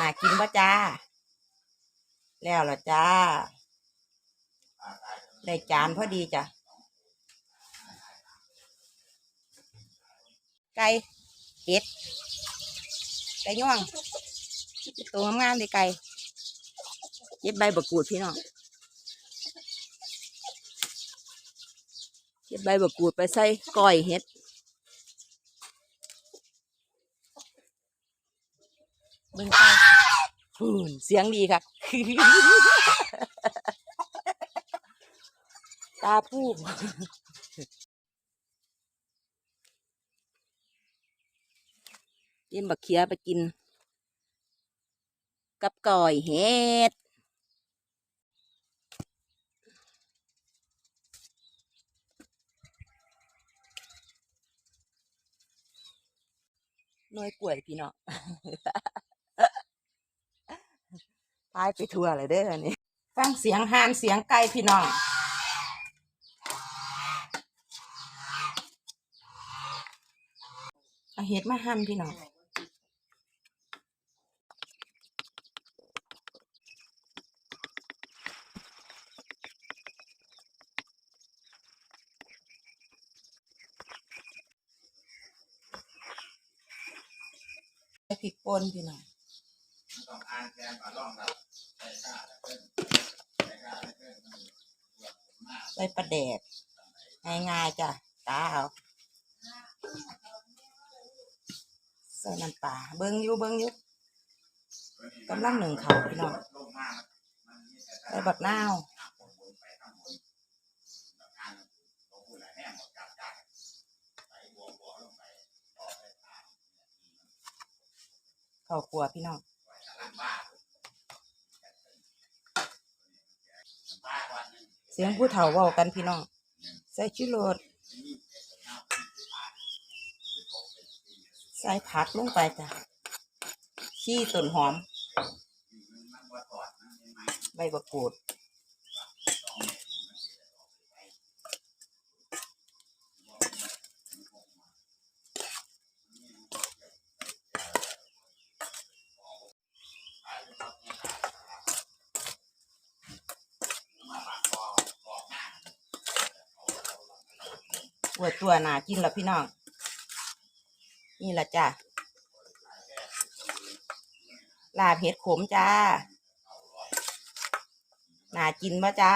น่ากินปะจ้า แล้วล่ะจ้า ได้จานพอดีจ้ะ ไก่เห็ดไก่ย่วงตัวงามๆเลยไก่เย็บใบบกูดพี่น้องเย็บใบบักกูดไปใส่ก้อยเห็ด เบิ่งไปพูนเสียงดีครับตาพูบเยี่ยมบักเขียไปกิน กับก่อยเห็ดหน้อยกล้วยพี่น้องพายไปทัวร์เลยเด้ออันนี้ฟังเสียงหานเสียงไก่พี่น้องเอาเห็ดมาหั่นพี่น้องใส่พริกปนพี่น้องต้องอ่านแทนปลาล่องครับ ใส่ปลาแดกง่ายๆจ้ะตาเอาใส่น้ำปลาเบิ้งอยู่เบิ้งอยู่กำลังหนึ่งเขาพี่น้องใส่บักนาวข้าวคั่วพี่น้อง เสียงผู้เฒ่าเว้ากันพี่น้อง ใส่ชิโรดใส่ผักลงไปจ้ะขี้ต้นหอม ใบบักกูด ตัวตัวหนากินแล้วพี่น้อง นี่แหละจ้ะลาบเห็ดขมจ้าหนากินปะจ้า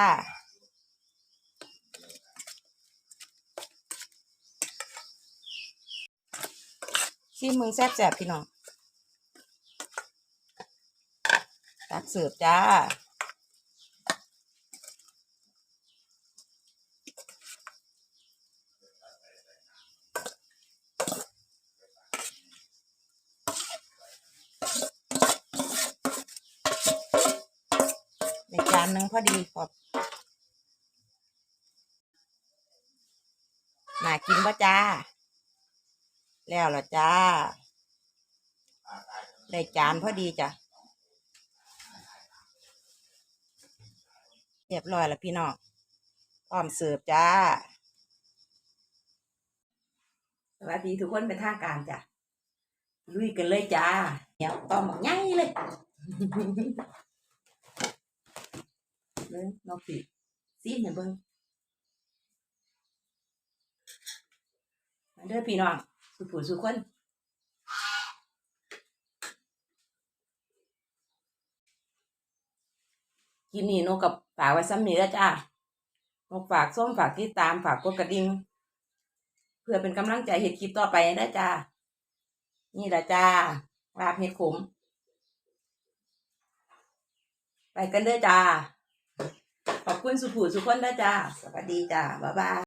ซีมึงแซ่บๆพี่น้องตักเสิร์ฟจ้าานหนึ่งพอดีขอบน่ากินปะจ้า แล้วล่ะจ้า ได้จานพอดีจ้ะเรียบร้อยแล้วพี่น้องพร้อมเสิร์ฟจ้า สวัสดีทุกคนเป็นท่าการจ้ะ ลุยกันเลยจ้า เดี๋ยวต้อมง่ายเลย เบิ้งนอกปีซีมให้เบิ้งมาเด้อพี่น้องสุผู้สุคนกินนี่นกกับฝากไว้ซ้ำนี้แล้วจ้านกฝากส้มฝากติดตามฝากกดกระดิ่งเพื่อเป็นกำลังใจเห็ดคลิปต่อไปนะจ้า นี่แหละจ้าลาบเห็ดขม ไปกันเด้อจ้า ขอบคุณสุภูสุขคนนะจ้า สวัสดีจ้า บ๊ายบาย